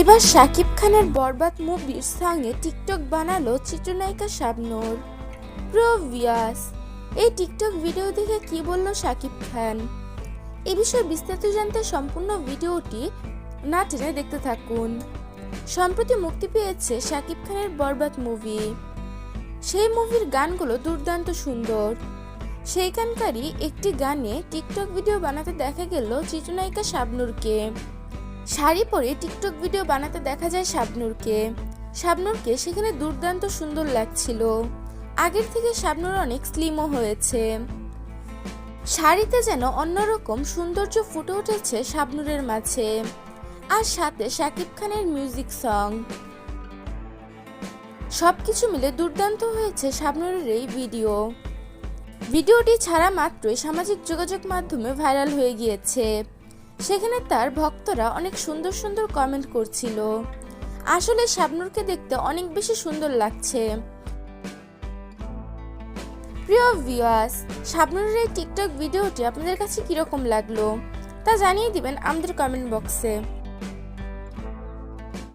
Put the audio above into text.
এবার শাকিব খানের বরবাদ মুভির সঙ্গে টিকটক বানালো চিত্রনায়িকা শাবনূর। প্রভিয়াস, এই টিকটক ভিডিও দেখে কি বলল শাকিব খান? এ বিষয়ে বিস্তারিত জানতে সম্পূর্ণ ভিডিওটি না টেনে দেখতে থাকুন। সম্প্রতি মুক্তি পেয়েছে শাকিব খানের বরবাদ মুভি। সেই মুভির গানগুলো দুর্দান্ত সুন্দর। সেইখানকারই একটি গানে টিকটক ভিডিও বানাতে দেখা গেল চিত্রনায়িকা শাবনূরকে। শাড়ি পরে টিকটক ভিডিও বানাতে দেখা যায় শাবনূরকে। শাবনূরকে সেখানে দুর্দান্ত সুন্দর লাগছিল। আগের থেকে শাবনূর অনেক স্লিমও হয়েছে। শাড়িতে যেন অন্যরকম সৌন্দর্য ফুটে উঠেছে শাবনূরের মাঝে। আর সাথে শাকিব খানের মিউজিক সং সবকিছু মিলে দুর্দান্ত হয়েছে শাবনূরের এই ভিডিও। ভিডিওটি ছাড়া মাত্রই সামাজিক যোগাযোগ মাধ্যমে ভাইরাল হয়ে গিয়েছে। সেখানে তার ভক্তরা অনেক সুন্দর সুন্দর কমেন্ট করছিল। আসলে শাবনূরকে দেখতে অনেক বেশি সুন্দর লাগছে। প্রিয় ভিউয়ার্স শাবনুরের এই টিকটক ভিডিওটি আপনাদের কাছে কীরকম লাগল তা জানিয়ে দিবেন আমাদের কমেন্ট বক্সে